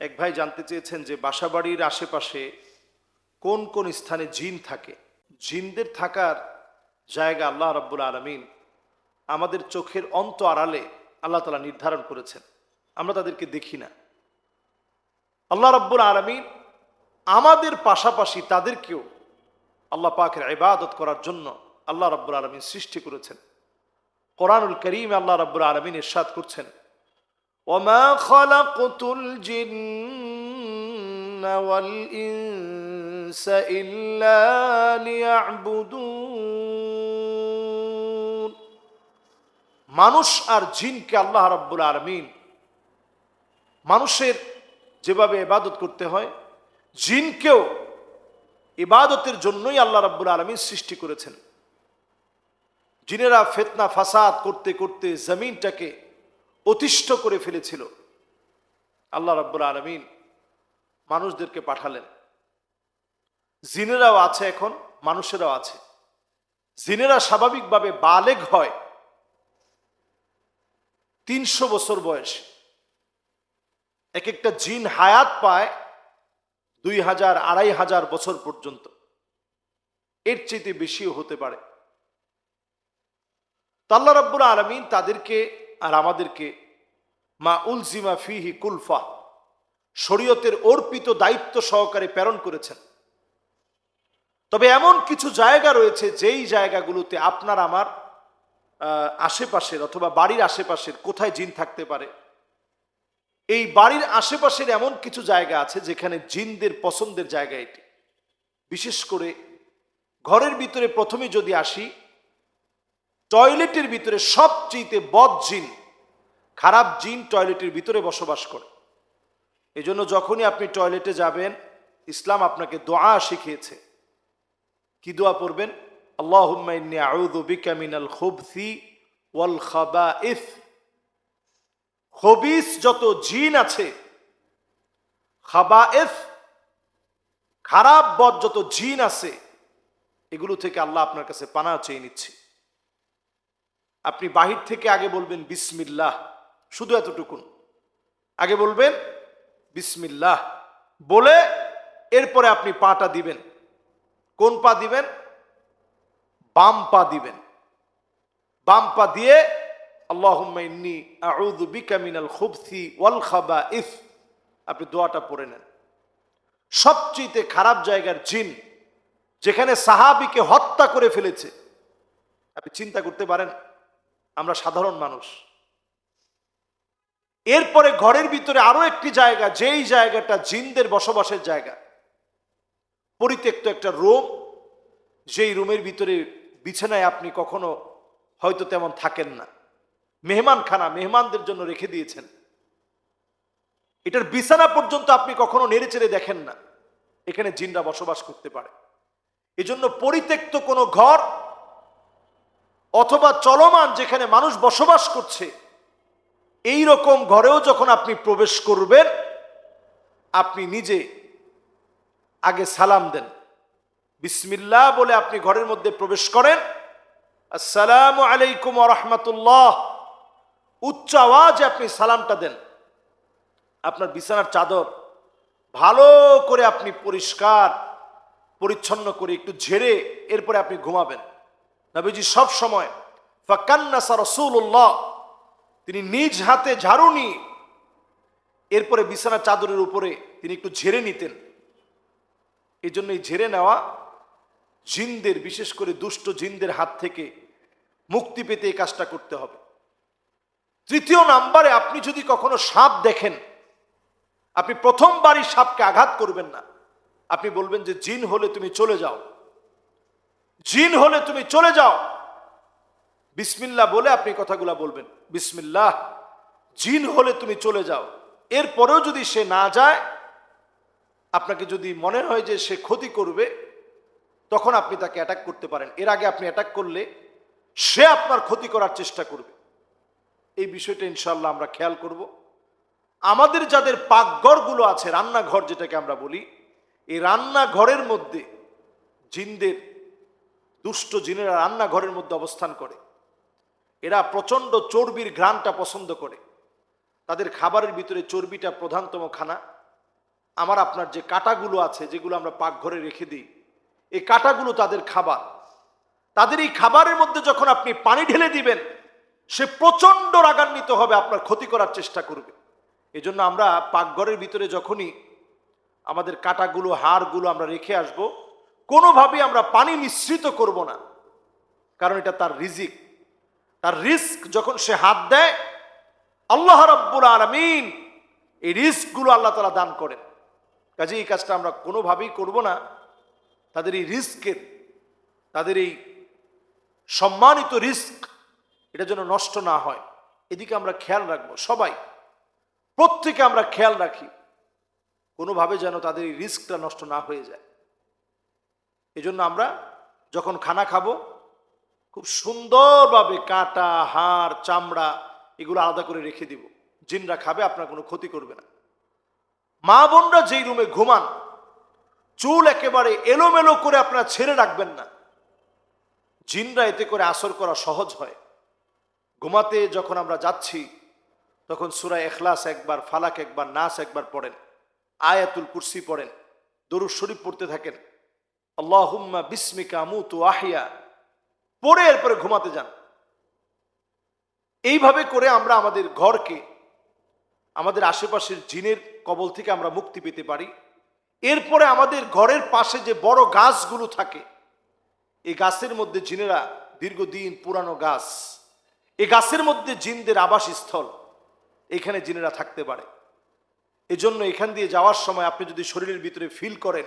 এক ভাই জানতে চেয়েছেন যে বাসাবাড়ির আশেপাশে কোন কোন স্থানে জিন থাকে। জিনদের থাকার জায়গা আল্লাহ রব্বুল আলমিন আমাদের চোখের অন্ত আড়ালে আল্লাহ তালা নির্ধারণ করেছেন। আমরা তাদেরকে দেখি না। আল্লাহ রব্বুল আলমিন আমাদের পাশাপাশি তাদেরকেও আল্লাহ পাকের ইবাদত করার জন্য আল্লাহ রব্বুল আলমিন সৃষ্টি করেছেন। কোরআনুল করিম আল্লাহ রব্বুল আলমিন ইরশাদ করছেন। وما خلقت الجن والإنس إلا ليعبدون মানুষ আর জিনকে আল্লাহ রাব্বুল আলমিন মানুষের যেভাবে ইবাদত করতে হয় জিনকেও ইবাদতের জন্যই আল্লাহ রাব্বুল আলমিন সৃষ্টি করেছেন জিনেরা ফেতনা ফাসাদ করতে করতে জমিনটাকে অতিষ্ঠ করে ফেলেছিল। আল্লাহ রাব্বুল আলমিন মানুষদেরকে পাঠালেন। জিনেরাও আছে এখন, মানুষেরাও আছে। জিনেরা স্বাভাবিকভাবে বালেগ হয়। তিনশো বছর বয়স। এক একটা জিন হায়াত পায় দুই হাজার, আড়াই হাজার বছর পর্যন্ত। এর চাইতে বেশিও হতে পারে। তো আল্লাহ রাব্বুল আলমিন তাদেরকে আমাদেরকে, মা উলজিমা ফিহি কুলফা, শরীয়তের অর্পিত দায়িত্ব সহকারে প্রেরণ করেছেন। তবে এমন কিছু জায়গা রয়েছে, যেই জায়গাগুলোতে আপনার আমার আশেপাশের অথবা বাড়ির আশেপাশের কোথায় জিন থাকতে পারে, এই বাড়ির আশেপাশের এমন কিছু জায়গা আছে যেখানে জিনদের পছন্দের জায়গা এটি। বিশেষ করে ঘরের ভিতরে প্রথমে যদি আসি টয়লেটের ভিতরে সবচেয়ে বদ জিন, খারাপ জিন টয়লেটের ভিতরে বসবাস করে। এই জন্য যখনই আপনি টয়লেটে যাবেন, ইসলাম আপনাকে দোয়া শিখিয়েছে। কি দোয়া পড়বেন? আল্লাহুম্মা ইন্নী আউযু বিকা মিনাল খুবসি ওয়াল যত জিন আছে খারাপ বদ যত জিন আছে, এগুলো থেকে আল্লাহ আপনার কাছে পানা চেয়ে নিচ্ছে। আপনি বাহির থেকে আগে বলবেন বিসমিল্লাহ, শুধু এতটুকুন। আগে বলবেন বিসমিল্লাহ, বলে এরপরে আপনি পাটা দিবেন। কোন পা দিবেন? বাম পা দিবেন। বাম পা দিয়ে আল্লাহুম্মা ইন্নী আউযু বিকা মিনাল খুবসি ওয়াল খাবাইস, আপনি দোয়াটা পড়ে নেন। সবচেয়ে খারাপ জায়গার জিন, যেখানে সাহাবিকে হত্যা করে ফেলেছে। আপনি চিন্তা করতে পারেন আমরা সাধারণ মানুষ। এরপরে ঘরের ভিতরে আরও একটি জায়গা, যেই জায়গাটা জিনদের বসবাসের জায়গা। পরিত্যক্ত একটা রুম, যেই রুমের ভিতরে বিছানায় আপনি কখনো হয়তো তেমন থাকেন না। মেহমানখানা, মেহমানদের জন্য রেখে দিয়েছেন। এটার বিছানা পর্যন্ত আপনি কখনো নেড়ে চেড়ে দেখেন না। এখানে জিনরা বসবাস করতে পারে। এজন্য পরিত্যক্ত কোনো ঘর অথবা চলমান যেখানে মানুষ বসবাস করছে এই রকম ঘরেও যখন আপনি প্রবেশ করবেন, আপনি নিজে আগে সালাম দেন। বিসমিল্লাহ বলে আপনি ঘরের মধ্যে প্রবেশ করেন। আসসালামু আলাইকুম রহমতুল্লাহ। উচ্চ আওয়াজে আপনি সালামটা দেন। আপনার বিছানার চাদর ভালো করে আপনি পরিষ্কার, পরিচ্ছন্ন করে একটু ঝেড়ে এরপরে আপনি ঘুমাবেন। নবীজি সব সময়, ফাকান্নাসা রসুল্লাহ তিনি নিজ হাতে ঝাড়ু নিয়ে এরপরে বিছানা চাদরের উপরে তিনি একটু ঝেড়ে নিতেন। এই জন্য এই ঝেড়ে নেওয়া জিনদের, বিশেষ করে দুষ্ট জিনদের হাত থেকে মুক্তি পেতে এই কাজটা করতে হবে। তৃতীয় নাম্বারে আপনি যদি কখনো সাপ দেখেন, আপনি প্রথমবারই সাপকে আঘাত করবেন না। আপনি বলবেন যে জিন হলে তুমি চলে যাও। জিন হলে তুমি চলে যাও। বিসমিল্লাহ বলে আপনি কথাগুলা বলবেন। বিসমিল্লাহ, জিন হলে তুমি চলে যাও। এরপরেও যদি সে না যায়, আপনাকে যদি মনে হয় যে সে ক্ষতি করবে, তখন আপনি তাকে অ্যাটাক করতে পারেন। এর আগে আপনি অ্যাটাক করলে সে আপনার ক্ষতি করার চেষ্টা করবে। এই বিষয়টা ইনশাল্লাহ আমরা খেয়াল করব। আমাদের যাদের পাকঘরগুলো আছে, রান্নাঘর যেটাকে আমরা বলি, এই রান্নাঘরের মধ্যে জিনদের দুষ্ট জিনেরা রান্নাঘরের মধ্যে অবস্থান করে। এরা প্রচণ্ড চর্বির ঘ্রাণটা পছন্দ করে। তাদের খাবারের ভিতরে চর্বিটা প্রধানতম খানা। আমার আপনার যে কাটাগুলো আছে, যেগুলো আমরা পাকঘরে রেখে দিই, এই কাটাগুলো তাদের খাবার। তাদের এই খাবারের মধ্যে যখন আপনি পানি ঢেলে দিবেন, সে প্রচণ্ড রাগান্বিত হবে, আপনার ক্ষতি করার চেষ্টা করবে। এজন্য আমরা পাকঘরের ভিতরে যখনই আমাদের কাটাগুলো, হাড়গুলো আমরা রেখে আসব কোনোভাবেই আমরা পানি মিশ্রিত করব না। কারণ এটা তার রিজিক। তার রিস্ক যখন সে হাত দেয়, আল্লাহ রব্বুল আলমিন এই রিস্কগুলো আল্লাহ তালা দান করেন। কাজে এই কাজটা আমরা কোনোভাবেই করব না। তাদের এই রিস্কের, তাদের এই সম্মানিত রিস্ক, এটা যেন নষ্ট না হয়। এদিকে আমরা খেয়াল রাখব সবাই। প্রত্যেকে আমরা খেয়াল রাখি। কোনোভাবে যেন তাদের এই রিস্কটা নষ্ট না হয়ে যায়। এজন্য আমরা যখন খানা খাব, খুব সুন্দরভাবে কাটা, হাড়, চামড়া এগুলো আলাদা করে রেখে দিব। জিনরা খাবে, আপনার কোনো ক্ষতি করবে না। মা বোনরা যেই রুমে ঘুমান, চুল একেবারে এলোমেলো করে আপনারা ছেড়ে রাখবেন না। জিনরা এতে করে আসর করা সহজ হয়। ঘুমাতে যখন আমরা যাচ্ছি, তখন সুরা এখলাস একবার, ফালাক একবার, নাস একবার পড়েন, আয়াতুল কুরসি পড়েন, দরুদ শরীফ পড়তে থাকেন। আল্লাহুম্মা বিস্মিকা মুতু আহিয়া। পড়ে এরপরে ঘুমাতে যান। এইভাবে করে আমরা আমাদের ঘরকে, আমাদের আশেপাশের জিনের কবল থেকে আমরা মুক্তি পেতে পারি। এরপরে আমাদের ঘরের পাশে যে বড় গাছগুলো থাকে, এই গাছের মধ্যে জিনেরা দীর্ঘদিন পুরানো গাছ, এই গাছের মধ্যে জিনদের আবাসস্থল, এখানে জিনেরা থাকতে পারে। এজন্য এখান দিয়ে যাওয়ার সময় আপনি যদি শরীরের ভিতরে ফিল করেন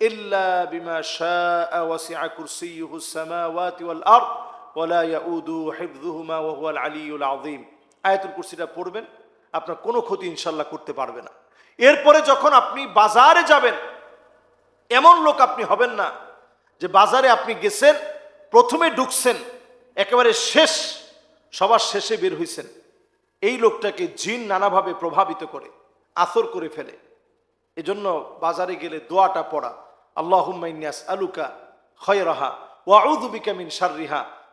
ইল্লা বিমা শাআ ওয়াসিআ কুরসিয়ুহু সামাওয়াতি ওয়াল আরদ ওয়া লা ইয়াউদু হিফযুহুমা ওয়া হুয়াল আলিয়ুল পড়বেন, আপনার কোনো ক্ষতি ইনশাল্লাহ করতে পারবে না। এরপরে যখন আপনি বাজারে যাবেন, এমন লোক আপনি হবেন না যে বাজারে আপনি গেছেন, প্রথমে ঢুকছেন, একেবারে শেষ, সবার শেষে বের হইছেন। এই লোকটাকে জিন নানাভাবে প্রভাবিত করে আসর করে ফেলে। এজন্য বাজারে গেলে দোয়াটা পড়া আল্লাহুম্মাইনিয়াস আলুকা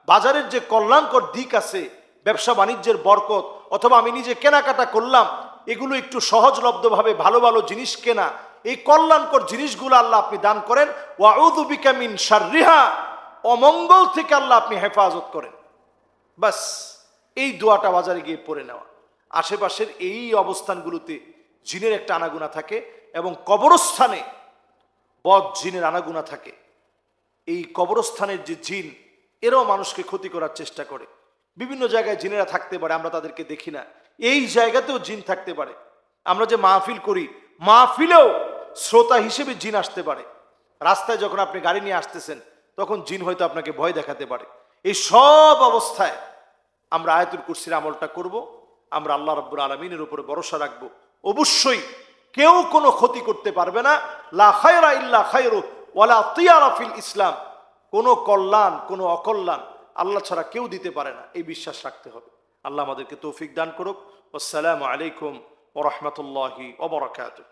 বাজারের যে কল্যাণকর দিক আছে, ব্যবসা বাণিজ্যের বরকত, অথবা আমি নিজে কেনাকাটা করলাম, এগুলো একটু সহজলব্ধভাবে ভালো ভালো জিনিস কেনা, এই কল্যাণকর জিনিসগুলো আল্লাহ আপনি দান করেন ওয়াউদুবিকা মিন অমঙ্গল থেকে আল্লাহ আপনি হেফাজত করেন। বাস, এই দোয়াটা বাজারে গিয়ে পড়ে নেওয়া। আশেপাশের এই অবস্থানগুলোতে জিনের একটা আনাগুনা থাকে এবং কবরস্থানে বদ জিনের আনাগুনা থাকে। এই কবরস্থানের যে জিন, এরাও মানুষকে ক্ষতি করার চেষ্টা করে। বিভিন্ন জায়গায় জিনেরা থাকতে পারে, আমরা তাদেরকে দেখি না। এই জায়গাতেও জিন থাকতে পারে। আমরা যে মাহফিল করি, মাহফিলেও শ্রোতা হিসেবে জিন আসতে পারে। রাস্তায় যখন আপনি গাড়ি নিয়ে আসতেছেন, তখন জিন হয়তো আপনাকে ভয় দেখাতে পারে। এই সব অবস্থায় আমরা আয়াতুল কুরসির আমলটা করব, আমরা আল্লাহ রব্বুর আলমিনের উপরে ভরসা রাখব। অবশ্যই কেউ কোনো ক্ষতি করতে পারবে না লা ইল্লা ওয়ালা তিয়ারা ফিল ইসলাম। কোনো কল্যাণ, কোনো অকল্যাণ আল্লাহ ছাড়া কেউ দিতে পারে না। এই বিশ্বাস রাখতে হবে। আল্লাহ আমাদেরকে তৌফিক দান করুক। আসসালামু আলাইকুম ওরহমতুল্লাহি ওবরাকাতুহ